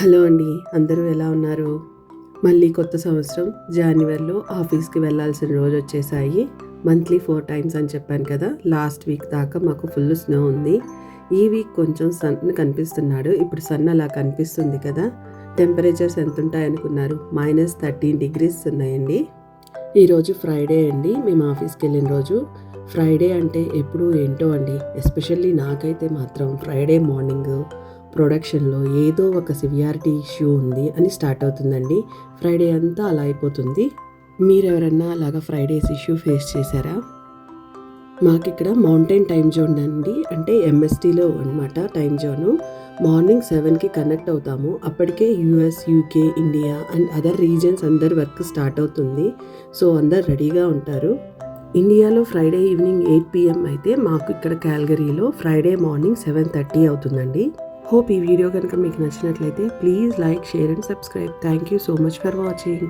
Hello అండి అందరూ ఎలా ఉన్నారు? మళ్ళీ కొత్త సంవత్సరం జనవరిలో ఆఫీస్కి వెళ్ళాల్సిన రోజు వచ్చేసాయి. మంత్లీ ఫోర్ టైమ్స్ అని చెప్పాను కదా లాస్ట్ వీక్ దాకా మాకు ఫుల్ స్నో ఉంది. ఈ వీక్ కొంచెం సన్ కనిపిస్తున్నాడు. ఇప్పుడు సన్ అలా కనిపిస్తుంది కదా టెంపరేచర్స్ ఎంత ఉంటాయనుకున్నారు మైనస్ థర్టీన్ డిగ్రీస్ ఉన్నాయండి ఈరోజు ఫ్రైడే అండి మేము ఆఫీస్కి వెళ్ళిన రోజు. ఫ్రైడే అంటే ఎప్పుడు ఏంటో అండి ఎస్పెషల్లీ నాకైతే మాత్రం ఫ్రైడే మార్నింగ్ ప్రొడక్షన్లో ఏదో ఒక సివియారిటీ ఇష్యూ ఉంది అని స్టార్ట్ అవుతుందండి. ఫ్రైడే అంతా అలా అయిపోతుంది. మీరెవరన్నా అలాగా ఫ్రైడేస్ ఇష్యూ ఫేస్ చేశారా? మాకు ఇక్కడ మౌంటైన్ టైం జోన్ అండి. అంటే ఎంఎస్టీలో అనమాట టైం జోను. మార్నింగ్ సెవెన్కి కనెక్ట్ అవుతాము. అప్పటికే US UK India and other regions అందరి వర్క్ స్టార్ట్ అవుతుంది. సో అందరు రెడీగా ఉంటారు. ఇండియాలో ఫ్రైడే ఈవినింగ్ ఎయిట్ పిఎం అయితే మాకు ఇక్కడ క్యాలగరీలో ఫ్రైడే మార్నింగ్ సెవెన్ థర్టీ అవుతుందండి. హోప్ ఈ వీడియో కనుక మీకు నచ్చినట్లయితే please like share and subscribe thank you so much for watching